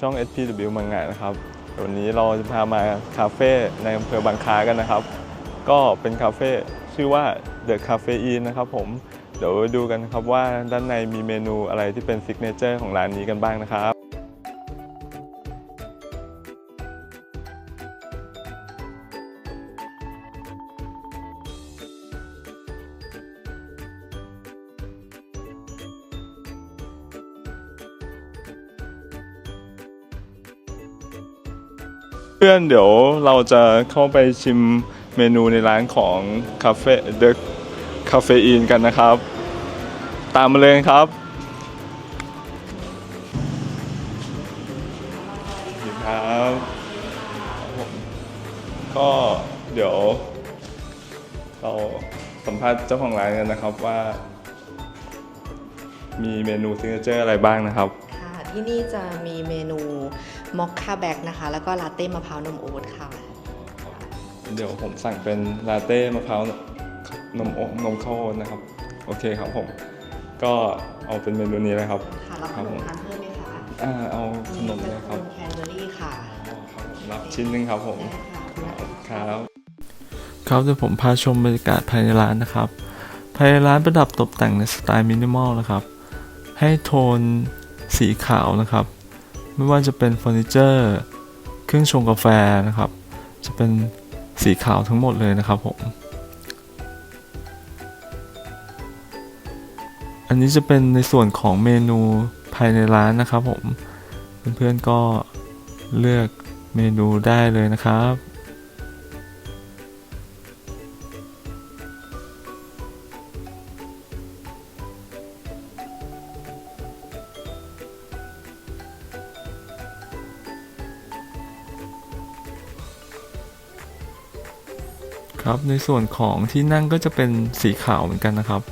ช่อง SPW มังงะนะครับ วันนี้เราจะพามาคาเฟ่ในอำเภอบางคล้ากันนะครับ ก็เป็นคาเฟ่ชื่อว่า The Cafe i n นะครับผม เดี๋ยวดูกันครับว่าด้านในมีเมนูอะไรที่เป็นซิกเนเจอร์ของร้านนี้กันบ้างนะครับ พื่อนเดี๋ยวเราจะเข้าไปชิมเมนูในร้านของคาเฟ่เดอะคาเฟอีนกันนะครับ ตามมาเลยครับสวัสดีครับก็เดี๋ยว เราสัมภาษณ์เจ้าของร้านกันนะครับว่า มีเมนูซิกเนเจอร์อะไรบ้างนะครับ ค่ะที่นี่จะมีเมนู มอคค่าแบ็กนะคะ แล้วก็ลาเต้มะพร้าวนมโอ๊ตค่ะ เดี๋ยวผมสั่งเป็นลาเต้มะพร้าวนมโอนมข้าวโอ๊ตนะครับ โอเคครับผม ก็เอาเป็นเมนูนี้เลยครับค่ะรับขนมทานเพิ่มไหมคะอ่าเอาขนมมีเลยครับแคนเบอรี่ค่ะอ๋อครับผมรับชิ้นหนึงครับผมได้ค่ะครับครับเดี๋ยวผมพาชมบรรยากาศภายในร้านนะครับ ภายในร้านประดับตกแต่งในสไตล์มินิมอลนะครับ ให้โทนสีขาวนะครับ ไม่ว่าจะเป็นเฟอร์นิเจอร์ เครื่องชงกาแฟนะครับ จะเป็นสีขาวทั้งหมดเลยนะครับผม อันนี้จะเป็นในส่วนของเมนูภายในร้านนะครับผม เพื่อนๆก็เลือกเมนูได้เลยนะครับ ครับในส่วนของที่นั่งก็จะเป็นสีขาวเหมือนกันนะครับ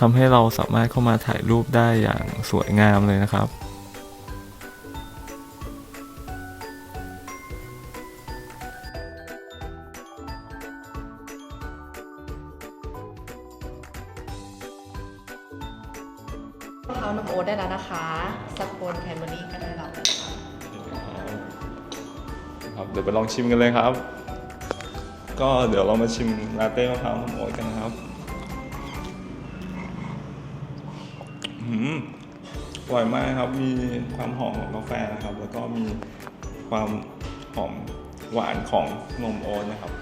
ทำให้เราสามารถเข้ามาถ่ายรูปได้อย่างสวยงามเลยนะครับมะพร้าวนมโอ๊ตได้แล้วนะคะสโคนแคนเบอรี่ก็ได้แล้วนะคะครับเดี๋ยวไปลองชิมกันเลยครับ ก็เดี๋ยวเรามาชิมลาเต้มะพร้าวนมโอ๊ตกันนะครับอืมอร่อยมากครับ มีความหอมของกาแฟนะครับ แล้วก็มีความหอมหวานของนมโอ๊ตนะครับ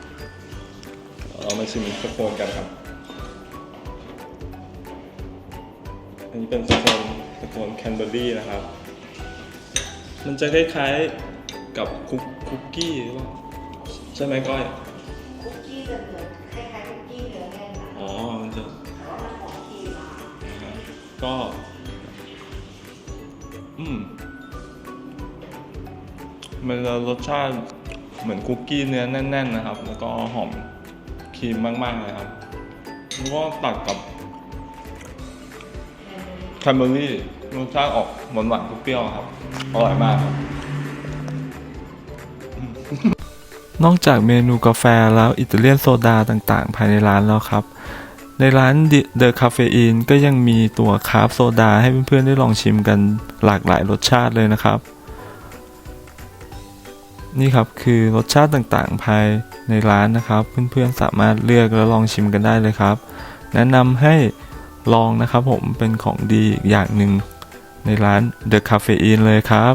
เรามาชิมสโคนกันครับ อันนี้เป็นสโคนสโคนแคนเบอรี่นะครับ มันจะคล้ายๆกับคุกคุกกี้หรือเปล่าใช่ไหมก้อย คุกกี้จะเหมือนคล้ายๆคุกกี้เนื้อแน่นนะอ๋อ มันจะแต่ว่ามันหอมครีมอะก็ อืม มันจะรสชาติเหมือนคุกกี้เนื้อแน่น ๆ นะครับ แล้วก็หอมครีมมาก ๆ เลยครับแล้วก็ตัดกับแคนเบอรี่รสชาติออกหวานหวานๆเปรี้ยวๆครับ อร่อยมากครับ นอกจากเมนูกาแฟแล้วอิตาเลียนโซดาต่างๆ ภายในร้านแล้วครับ ในร้าน The Caffeine ก็ยังมีตัวคราฟโซดาให้เพื่อนๆได้ลองชิมกันหลากหลายรสชาติเลยนะครับ นี่ครับคือรสชาติต่างๆ ภายในร้านนะครับ เพื่อนๆสามารถเลือกและลองชิมกันได้เลยครับ แนะนำให้ลองนะครับผมเป็นของดีอีกอย่างหนึ่งในร้าน The Caffeine เลยครับ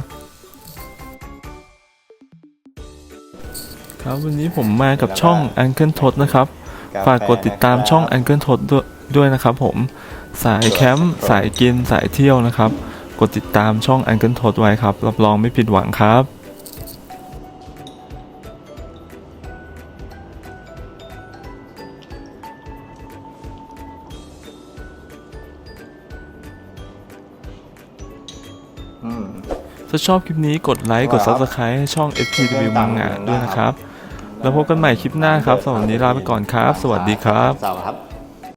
ครับวันนี้ผมมากับช่อง Uncle Todd นะครับ ฝากกดติดตามช่อง Uncle Todd ด้วยด้วยนะครับผมสายแคมป์สายกินสายเที่ยวนะครับ กดติดตามช่อง Uncle Todd ไว้ครับ รับรองไม่ผิดหวังครับอืมถ้าชอบคลิปนี้กดไลค์ กดครับ Subscribe ให้ช่อง FPW มังงะด้วยนะครับ แล้วพบกันใหม่คลิปหน้าครับสำหรับวันนี้ลาไปก่อนครับ สวัสดีครับ สวัสดีครับ